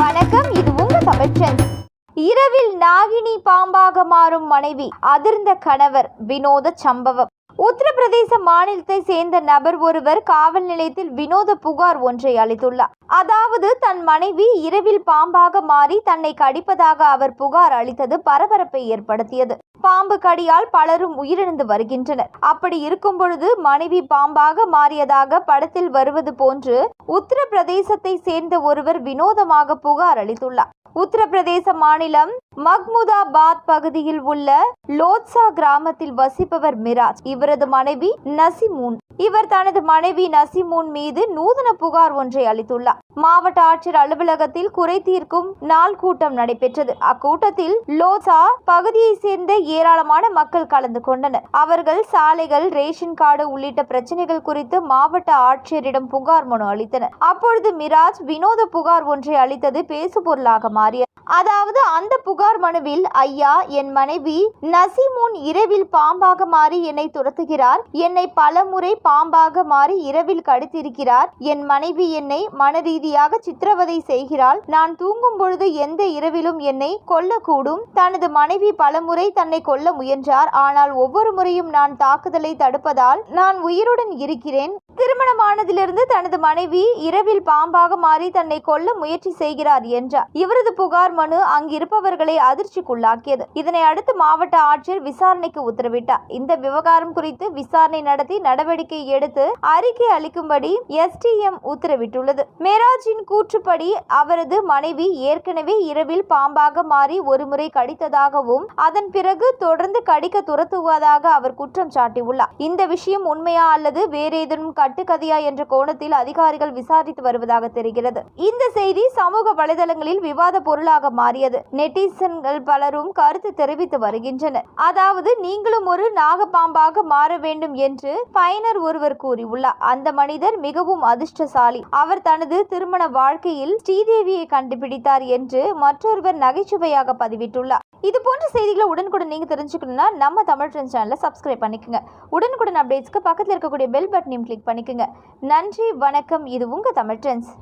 வணக்கம் இது உங்க தமிழ்ச்சன் இரவில் நாகினி பாம்பாக மாறும் மனைவி அதிர்ந்த கணவர் வினோத சம்பவம். உத்தரப்பிரதேச மாநிலத்தை சேர்ந்த நபர் ஒருவர் காவல் நிலையத்தில் வினோத புகார் ஒன்றை அளித்துள்ளார். அதாவது தன் மனைவி இரவில் பாம்பாக மாறி தன்னை கடிப்பதாக அவர் புகார் அளித்தது பரபரப்பை ஏற்படுத்தியது. பாம்பு கடியால் பலரும் உயிரிழந்து வருகின்றனர். அப்படி இருக்கும் பொழுது மனைவி பாம்பாக மாறியதாக படத்தில் வருவது போன்று உத்தரப்பிரதேசத்தை சேர்ந்த ஒருவர் வினோதமாக புகார் அளித்துள்ளார். உத்தரப்பிரதேச மாநிலம் மக்முதாபாத் பகுதியில் உள்ள லோத்சா கிராமத்தில் வசிப்பவர் மிராஜ். இவரது மனைவி நசிமூன். இவர் தனது மனைவி நசிமூன் மீது நூதன புகார் ஒன்றை அளித்துள்ளார். மாவட்ட ஆட்சியர் அலுவலகத்தில் குறை தீர்க்கும் நாள் கூட்டம் நடைபெற்றது. அக்கூட்டத்தில் லோசா பகுதியை சேர்ந்த ஏராளமான மக்கள் கலந்து கொண்டனர். அவர்கள் சாலைகள் ரேஷன் கார்டு உள்ளிட்ட பிரச்சனைகள் குறித்து மாவட்ட ஆட்சியரிடம் புகார் மனு அளித்தனர். அப்பொழுது மிராஜ் வினோத புகார் ஒன்றை அளித்தது பேசுபொருளாக மாறியது. அதாவது அந்த புகார் மனுவில் ஐயா என் மனைவி நசிமூன் இரவில் பாம்பாக மாறி என்னை துரத்துகிறார். என்னை பலமுறை பாம்பாக மாறி இரவில் கடித்திருக்கிறார். என் மனைவி என்னை மனரீதியாக சித்திரவதை செய்கிறாள். நான் தூங்கும் பொழுது எந்த இரவிலும் என்னை கொல்லக்கூடும். தனது மனைவி பலமுறை தன்னை கொல்ல முயன்றார். ஆனால் ஒவ்வொரு முறையும் நான் தாக்குதலை தடுப்பதால் நான் உயிருடன் இருக்கிறேன். திருமணமானதிலிருந்து தனது மனைவி இரவில் பாம்பாக மாறி தன்னை கொல்ல முயற்சி செய்கிறார் என்றார். இவரது புகார் மனு அங்கிருப்பவர்களை அதிர்ச்சிக்குள்ளாக்கியது. இதனை அடுத்து மாவட்ட ஆட்சியர் விசாரணைக்கு உத்தரவிட்டார். இந்த விவகாரம் குறித்து விசாரணை நடத்தி நடவடிக்கை எடுத்து அறிக்கை அளிக்கும்படி எஸ்டிஎம் உத்தரவிட்டுள்ளது. மேராஜின் கூற்றுப்படி அவரது மனைவி ஏற்கனவே இரவில் பாம்பாக மாறி ஒருமுறை கடித்ததாகவும் அதன் பிறகு தொடர்ந்து கடிக்க துரத்துவதாக அவர் குற்றம் சாட்டியுள்ளார். இந்த விஷயம் உண்மையா அல்லது வேறேதேனும் கட்டுக்கதையா என்ற கோணத்தில் அதிகாரிகள் விசாரித்து வருவதாக தெரிகிறது. இந்த செய்தி சமூக வலைதளங்களில் விவாத பொருளாக மாறியது. நெட்டிசன்கள் பலரும் கருத்து தெரிவித்து வருகின்றனர். அதாவது நீங்களும் ஒரு நாகப்பாம்பாக மாற வேண்டும் என்று பயனர் ஒருவர் கூறியுள்ளார். அந்த மனிதர் மிகவும் அதிர்ஷ்டசாலி. அவர் தனது திருமண வாழ்க்கையில் ஸ்ரீதேவியை கண்டுபிடித்தார் என்று மற்றொருவர் நகைச்சுவையாக பதிவிட்டுள்ளார். இது போன்ற செய்திகளை உடனுக்குடன் நீங்கள் தெரிஞ்சுக்கணும்னா நம்ம தமிழ் ட்ரெண்ட் சேனலை சப்ஸ்கிரைப் பண்ணிக்கோங்க. உடனுக்குடன் அப்டேட்ஸ்க்கு பக்கத்தில் இருக்கக்கூடிய பெல் பட்டனையும் கிளிக் பண்ணிக்கோங்க. நன்றி வணக்கம். இது உங்கள் தமிழ் ட்ரெண்ட்ஸ்